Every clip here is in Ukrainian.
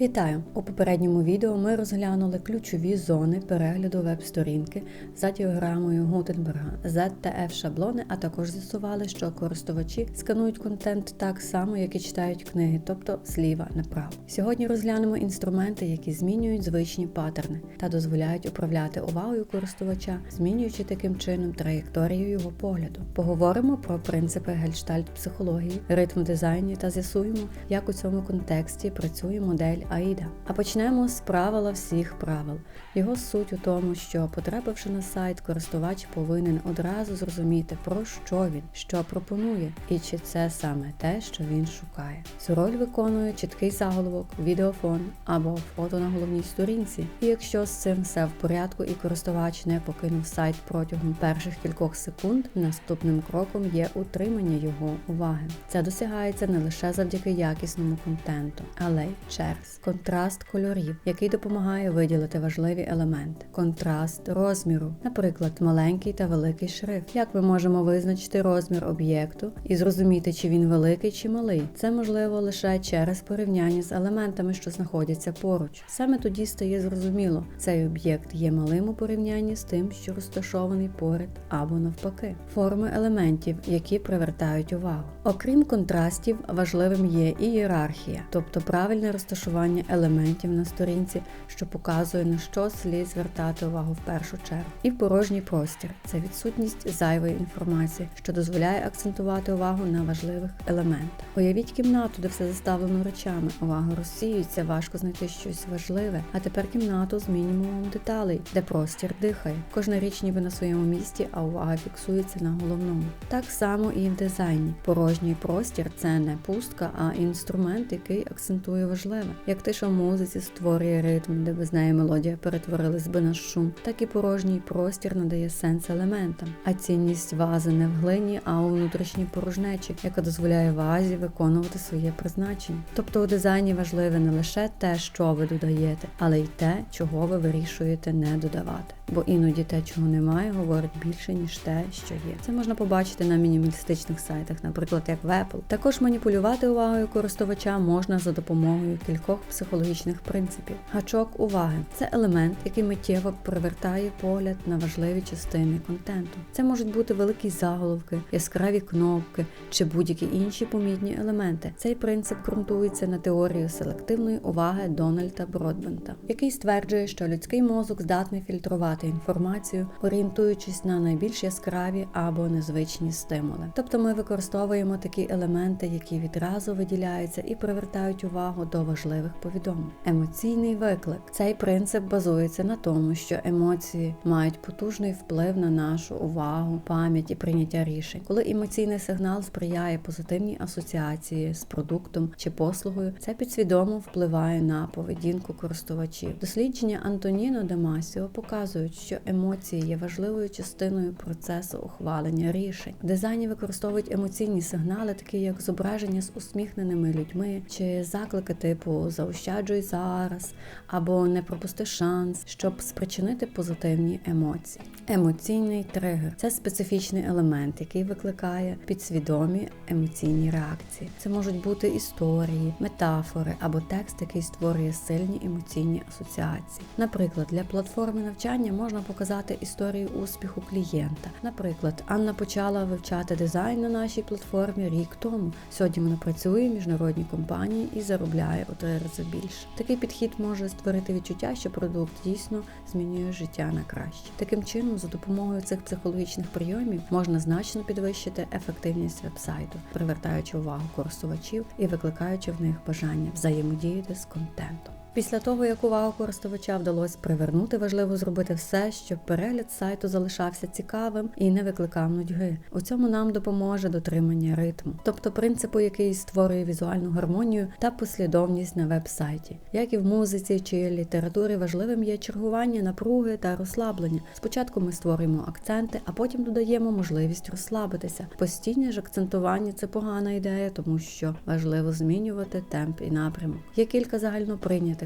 Вітаю! У попередньому відео ми розглянули ключові зони перегляду веб-сторінки за діаграмою Гутенберга, Z та F шаблони, а також з'ясували, що користувачі сканують контент так само, як і читають книги, тобто зліва направо. Сьогодні розглянемо інструменти, які змінюють звичні паттерни та дозволяють управляти увагою користувача, змінюючи таким чином траєкторію його погляду. Поговоримо про принципи гельштальт психології, ритм дизайні та з'ясуємо, як у цьому контексті працює модель. Аїда. А почнемо з правила всіх правил. Його суть у тому, що, потрапивши на сайт, користувач повинен одразу зрозуміти, про що він, що пропонує, і чи це саме те, що він шукає. Цю роль виконує чіткий заголовок, відеофон або фото на головній сторінці. І якщо з цим все в порядку і користувач не покинув сайт протягом перших кількох секунд, наступним кроком є утримання його уваги. Це досягається не лише завдяки якісному контенту, але й через контраст кольорів, який допомагає виділити важливі елементи, контраст розміру, наприклад, маленький та великий шрифт. Як ми можемо визначити розмір об'єкту і зрозуміти, чи він великий чи малий? Це можливо лише через порівняння з елементами, що знаходяться поруч. Саме тоді стає зрозуміло, цей об'єкт є малим у порівнянні з тим, що розташований поряд або навпаки. Форми елементів, які привертають увагу. Окрім контрастів, важливим є і ієрархія, тобто правильне розташування розташування елементів на сторінці, що показує на що слід звертати увагу в першу чергу. І порожній простір це відсутність зайвої інформації, що дозволяє акцентувати увагу на важливих елементах. Уявіть кімнату, де все заставлено речами. Увага розсіюється, важко знайти щось важливе. А тепер кімнату з мінімумом деталей, де простір дихає. Кожна річ ніби на своєму місці, а увага фіксується на головному. Так само і в дизайні. Порожній простір це не пустка, а інструмент, який акцентує важливе. Як тиша в музиці створює ритм, де без неї мелодія перетворилась би на шум, так і порожній простір надає сенс елементам, а цінність вази не в глині, а у внутрішній порожнечі, яка дозволяє вазі виконувати своє призначення. Тобто у дизайні важливе не лише те, що ви додаєте, але й те, чого ви вирішуєте не додавати. Бо іноді те, чого немає, говорить більше ніж те, що є. Це можна побачити на мінімалістичних сайтах, наприклад, як в Apple. Також маніпулювати увагою користувача можна за допомогою кількох психологічних принципів. Гачок уваги це елемент, який миттєво привертає погляд на важливі частини контенту. Це можуть бути великі заголовки, яскраві кнопки чи будь-які інші помітні елементи. Цей принцип ґрунтується на теорії селективної уваги Дональда Бродбента, який стверджує, що людський мозок здатний фільтрувати інформацію, орієнтуючись на найбільш яскраві або незвичні стимули. Тобто ми використовуємо такі елементи, які відразу виділяються і привертають увагу до важливих повідомлень. Емоційний виклик. Цей принцип базується на тому, що емоції мають потужний вплив на нашу увагу, пам'ять і прийняття рішень. Коли емоційний сигнал сприяє позитивній асоціації з продуктом чи послугою, це підсвідомо впливає на поведінку користувачів. Дослідження Антоніно Демасіо показують, що емоції є важливою частиною процесу ухвалення рішень. Дизайні використовують емоційні сигнали, такі як зображення з усміхненими людьми чи заклики типу заощаджуй зараз або не пропусти шанс, щоб спричинити позитивні емоції. Емоційний тригер це специфічний елемент, який викликає підсвідомі емоційні реакції. Це можуть бути історії, метафори або текст, який створює сильні емоційні асоціації. Наприклад, для платформи навчання можна показати історію успіху клієнта. Наприклад, Анна почала вивчати дизайн на нашій платформі рік тому. Сьогодні вона працює в міжнародній компанії і заробляє у три рази більше. Такий підхід може створити відчуття, що продукт дійсно змінює життя на краще. Таким чином, за допомогою цих психологічних прийомів можна значно підвищити ефективність вебсайту, привертаючи увагу користувачів і викликаючи в них бажання взаємодіяти з контентом. Після того, як увагу користувача вдалося привернути, важливо зробити все, щоб перегляд сайту залишався цікавим і не викликав нудьги. У цьому нам допоможе дотримання ритму, тобто принципу, який створює візуальну гармонію та послідовність на веб-сайті. Як і в музиці чи літературі, важливим є чергування напруги та розслаблення. Спочатку ми створюємо акценти, а потім додаємо можливість розслабитися. Постійне ж акцентування це погана ідея, тому що важливо змінювати темп і напрямок. Є кілька загально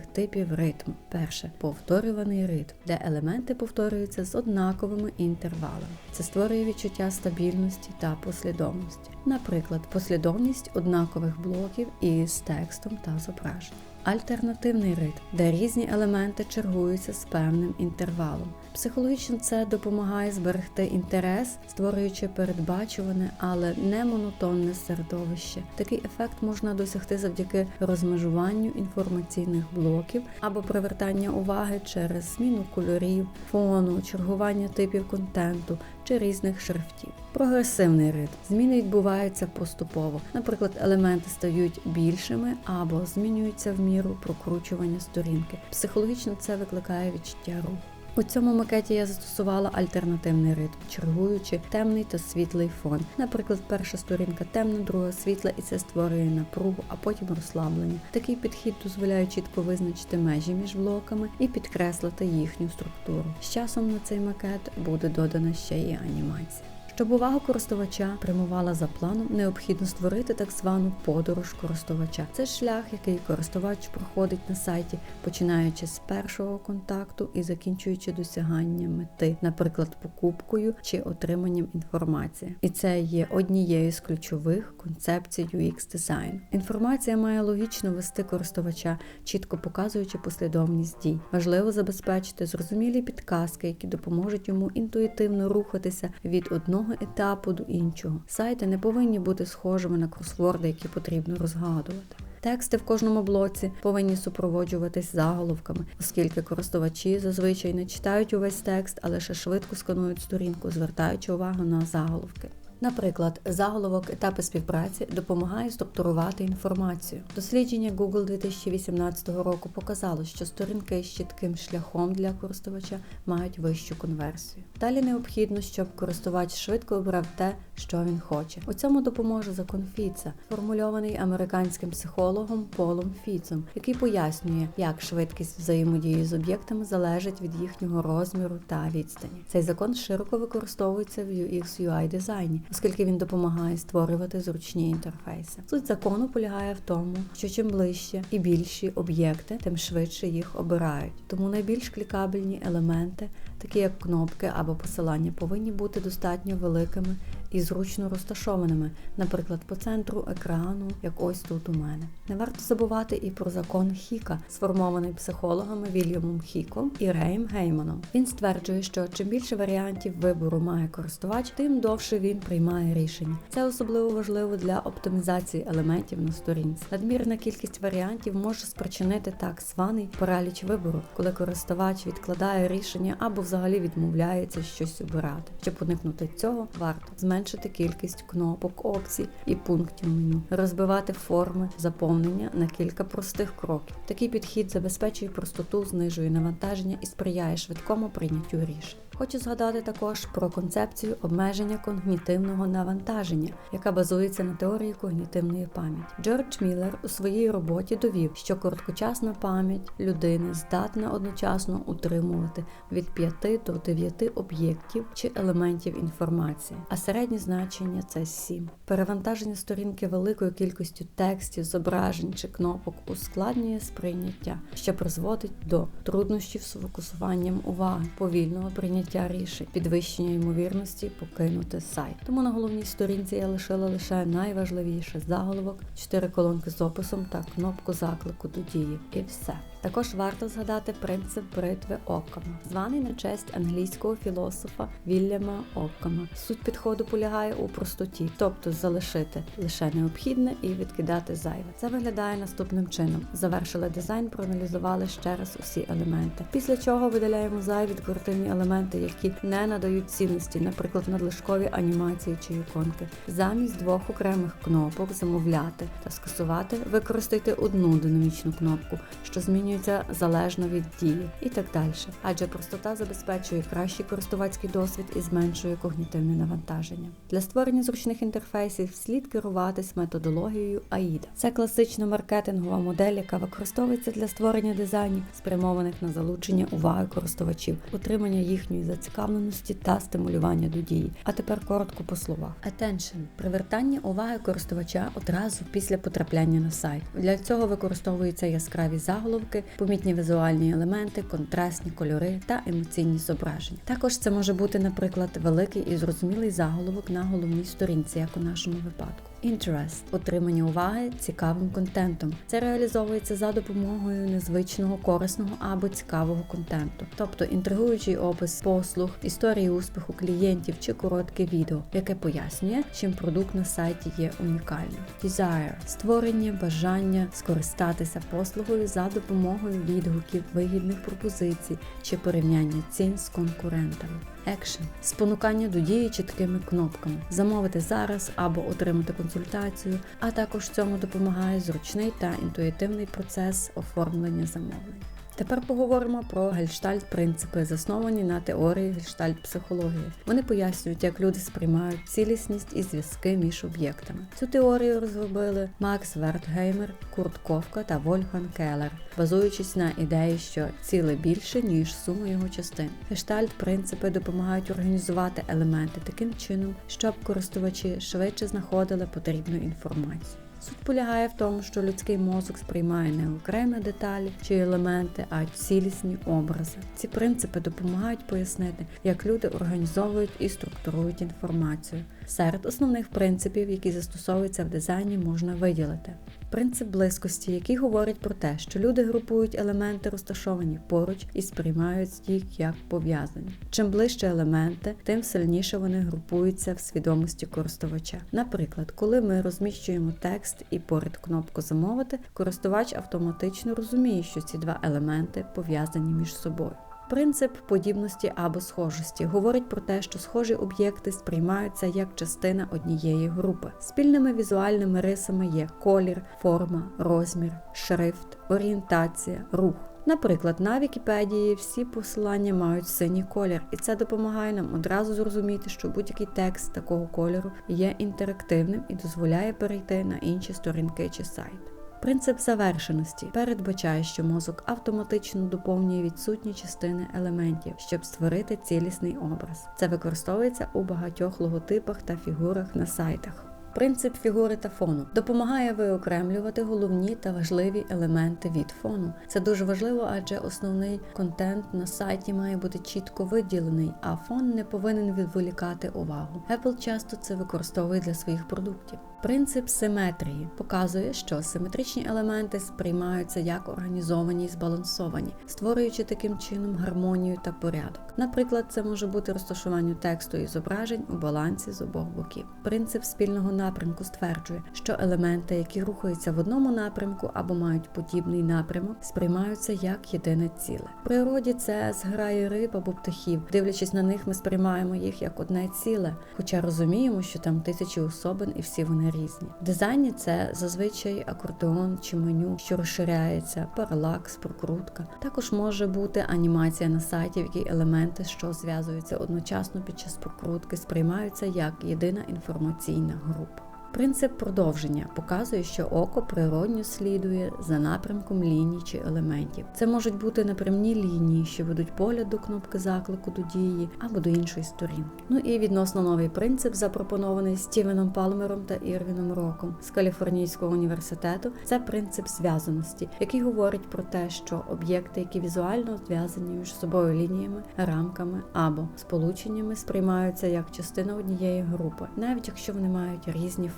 різних типів ритму. Перше повторюваний ритм, де елементи повторюються з однаковими інтервалами. Це створює відчуття стабільності та послідовності. Наприклад, послідовність однакових блоків із текстом та зображенням. Альтернативний ритм, де різні елементи чергуються з певним інтервалом. Психологічно це допомагає зберегти інтерес, створюючи передбачуване, але не монотонне середовище. Такий ефект можна досягти завдяки розмежуванню інформаційних блоків або привертання уваги через зміну кольорів, фону, чергування типів контенту чи різних шрифтів. Прогресивний ритм. Зміни відбуваються поступово. Наприклад, елементи стають більшими або змінюються в міру прокручування сторінки. Психологічно це викликає відчуття руху. У цьому макеті я застосувала альтернативний ритм, чергуючи темний та світлий фон. Наприклад, перша сторінка темна, друга світла, і це створює напругу, а потім розслаблення. Такий підхід дозволяє чітко визначити межі між блоками і підкреслити їхню структуру. З часом на цей макет буде додана ще й анімація. Щоб увагу користувача прямувала за планом, необхідно створити так звану подорож користувача. Це шлях, який користувач проходить на сайті, починаючи з першого контакту і закінчуючи досяганням мети, наприклад, покупкою чи отриманням інформації. І це є однією з ключових концепцій UX дизайну. Інформація має логічно вести користувача, чітко показуючи послідовність дій. Важливо забезпечити зрозумілі підказки, які допоможуть йому інтуїтивно рухатися від одного етапу до іншого. Сайти не повинні бути схожими на кросворди, які потрібно розгадувати. Тексти в кожному блоці повинні супроводжуватись заголовками, оскільки користувачі зазвичай не читають увесь текст, а лише швидко сканують сторінку, звертаючи увагу на заголовки. Наприклад, заголовок етапи співпраці допомагає структурувати інформацію. Дослідження Google 2018 року показало, що сторінки з чітким шляхом для користувача мають вищу конверсію. Далі необхідно, щоб користувач швидко обрав те, що він хоче. У цьому допоможе закон Фіца, формульований американським психологом Полом Фіцом, який пояснює, як швидкість взаємодії з об'єктами залежить від їхнього розміру та відстані. Цей закон широко використовується в UX UI дизайні оскільки він допомагає створювати зручні інтерфейси. Суть закону полягає в тому, що чим ближче і більші об'єкти, тим швидше їх обирають. Тому найбільш клікабельні елементи, такі як кнопки або посилання, повинні бути достатньо великими і зручно розташованими, наприклад, по центру екрану, як ось тут у мене. Не варто забувати і про закон Хіка, сформований психологами Вільямом Хіком і Реєм Гейманом. Він стверджує, що чим більше варіантів вибору має користувач, тим довше він приймає рішення. Це особливо важливо для оптимізації елементів на сторінці. Надмірна кількість варіантів може спричинити так званий параліч вибору, коли користувач відкладає рішення або взагалі відмовляється щось обирати. Щоб уникнути цього, варто зменшити зменшити кількість кнопок, опцій і пунктів меню, розбивати форми заповнення на кілька простих кроків. Такий підхід забезпечує простоту, знижує навантаження і сприяє швидкому прийняттю рішень. Хочу згадати також про концепцію обмеження когнітивного навантаження, яка базується на теорії когнітивної пам'яті. Джордж Міллер у своїй роботі довів, що короткочасна пам'ять людини здатна одночасно утримувати від 5 до 9 об'єктів чи елементів інформації, а середнє значення це 7. Перевантаження сторінки великою кількістю текстів, зображень чи кнопок ускладнює сприйняття, що призводить до труднощів з фокусуванням уваги, повільного прийняття прийняття рішень, підвищення ймовірності покинути сайт. Тому на головній сторінці я лишила лише найважливіше заголовок, чотири колонки з описом та кнопку заклику до дії. І все. Також варто згадати принцип бритви Оккама, званий на честь англійського філософа Вільяма Оккама. Суть підходу полягає у простоті, тобто залишити лише необхідне і відкидати зайве. Це виглядає наступним чином: завершили дизайн, проаналізували ще раз усі елементи. Після чого видаляємо зайві декоративні елементи, які не надають цінності, наприклад, надлишкові анімації чи іконки. Замість двох окремих кнопок замовляти та скасувати, використайте одну динамічну кнопку, що змінює змінюється залежно від дії і так далі. Адже простота забезпечує кращий користувацький досвід і зменшує когнітивне навантаження. Для створення зручних інтерфейсів слід керуватись методологією AIDA. Це класична маркетингова модель, яка використовується для створення дизайнів, спрямованих на залучення уваги користувачів, утримання їхньої зацікавленості та стимулювання до дії. А тепер коротко по словах. Attention – привертання уваги користувача одразу після потрапляння на сайт. Для цього використовуються яскраві заголовки помітні візуальні елементи, контрастні кольори та емоційні зображення. Також це може бути, наприклад, великий і зрозумілий заголовок на головній сторінці, як у нашому випадку. Interest – отримання уваги цікавим контентом. Це реалізовується за допомогою незвичного, корисного або цікавого контенту, тобто інтригуючий опис послуг, історії успіху клієнтів чи коротке відео, яке пояснює, чим продукт на сайті є унікальним. Desire – створення бажання скористатися послугою за допомогою відгуків, вигідних пропозицій чи порівняння цін з конкурентами. Action – спонукання до дії чіткими кнопками, замовити зараз або отримати консультацію, а також цьому допомагає зручний та інтуїтивний процес оформлення замовлень. Тепер поговоримо про гельштальт-принципи, засновані на теорії гельштальт-психології. Вони пояснюють, як люди сприймають цілісність і зв'язки між об'єктами. Цю теорію розробили Макс Вертгеймер, Курт Ковка та Вольфган Келлер, базуючись на ідеї, що ціле більше ніж сума його частин. Гештальт-принципи допомагають організувати елементи таким чином, щоб користувачі швидше знаходили потрібну інформацію. Суть полягає в тому, що людський мозок сприймає не окремі деталі чи елементи, а цілісні образи. Ці принципи допомагають пояснити, як люди організовують і структурують інформацію. Серед основних принципів, які застосовуються в дизайні, можна виділити. Принцип близькості, який говорить про те, що люди групують елементи, розташовані поруч, і сприймають їх як пов'язані. Чим ближче елементи, тим сильніше вони групуються в свідомості користувача. Наприклад, коли ми розміщуємо текст і поряд кнопку замовити, користувач автоматично розуміє, що ці два елементи пов'язані між собою. Принцип подібності або схожості говорить про те, що схожі об'єкти сприймаються як частина однієї групи. Спільними візуальними рисами є колір, форма, розмір, шрифт, орієнтація, рух. Наприклад, на Вікіпедії всі посилання мають синій колір, і це допомагає нам одразу зрозуміти, що будь-який текст такого кольору є інтерактивним і дозволяє перейти на інші сторінки чи сайт. Принцип завершеності передбачає, що мозок автоматично доповнює відсутні частини елементів, щоб створити цілісний образ. Це використовується у багатьох логотипах та фігурах на сайтах. Принцип фігури та фону допомагає виокремлювати головні та важливі елементи від фону. Це дуже важливо, адже основний контент на сайті має бути чітко виділений, а фон не повинен відволікати увагу. Apple часто це використовує для своїх продуктів. Принцип симетрії показує, що симетричні елементи сприймаються як організовані і збалансовані, створюючи таким чином гармонію та порядок. Наприклад, це може бути розташування тексту і зображень у балансі з обох боків. Принцип спільного напрямку стверджує, що елементи, які рухаються в одному напрямку або мають подібний напрямок, сприймаються як єдине ціле. В природі це зграє риб або птахів. Дивлячись на них, ми сприймаємо їх як одне ціле, хоча розуміємо, що там тисячі особин і всі вони різні. В дизайні це зазвичай акордеон чи меню, що розширяється, паралакс, прокрутка. Також може бути анімація на сайті, в якій елементи, що зв'язуються одночасно під час прокрутки, сприймаються як єдина інформаційна група. Принцип продовження показує, що око природньо слідує за напрямком ліній чи елементів. Це можуть бути напрямні лінії, що ведуть погляд до кнопки заклику до дії або до іншої сторінки. Ну і відносно новий принцип, запропонований Стівеном Палмером та Ірвіном Роком з Каліфорнійського університету. Це принцип зв'язаності, який говорить про те, що об'єкти, які візуально зв'язані між собою лініями, рамками або сполученнями, сприймаються як частина однієї групи, навіть якщо вони мають різні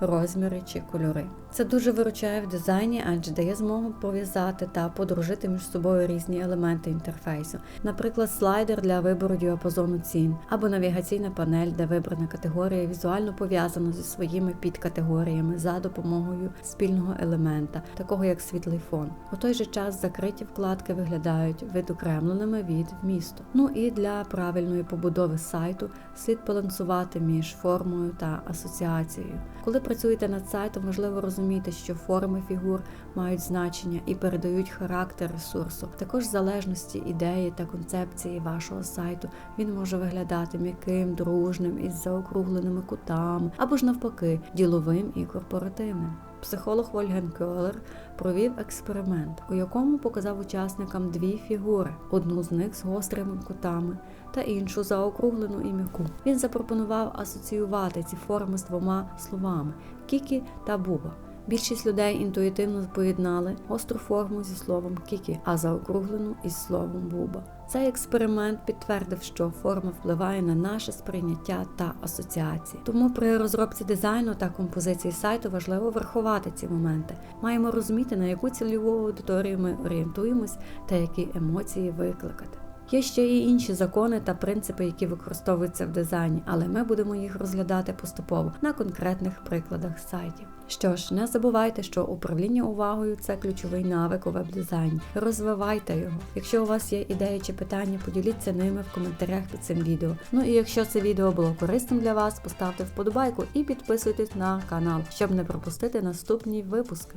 розміри чи кольори. Це дуже виручає в дизайні, адже дає змогу пов'язати та подружити між собою різні елементи інтерфейсу, наприклад, слайдер для вибору діапазону цін, або навігаційна панель, де вибрана категорія візуально пов'язана зі своїми підкатегоріями за допомогою спільного елемента, такого як світлий фон. У той же час закриті вкладки виглядають відокремленими від вмісту. Ну і для правильної побудови сайту слід балансувати між формою та асоціацією. Коли працюєте над сайтом, важливо розуміти, що форми фігур мають значення і передають характер ресурсу. Також в залежності ідеї та концепції вашого сайту він може виглядати м'яким, дружним із заокругленими кутами, або ж навпаки, діловим і корпоративним. Психолог Вольген Кьолер провів експеримент, у якому показав учасникам дві фігури: одну з них з гострими кутами та іншу заокруглену і м'яку. Він запропонував асоціювати ці форми з двома словами кікі та буба. Більшість людей інтуїтивно поєднали гостру форму зі словом кікі, а заокруглену із словом буба. Цей експеримент підтвердив, що форма впливає на наше сприйняття та асоціації. Тому при розробці дизайну та композиції сайту важливо врахувати ці моменти. Маємо розуміти, на яку цільову аудиторію ми орієнтуємось та які емоції викликати. Є ще і інші закони та принципи, які використовуються в дизайні, але ми будемо їх розглядати поступово на конкретних прикладах сайтів. Що ж, не забувайте, що управління увагою це ключовий навик у веб-дизайні. Розвивайте його. Якщо у вас є ідеї чи питання, поділіться ними в коментарях під цим відео. Ну і якщо це відео було корисним для вас, поставте вподобайку і підписуйтесь на канал, щоб не пропустити наступні випуски.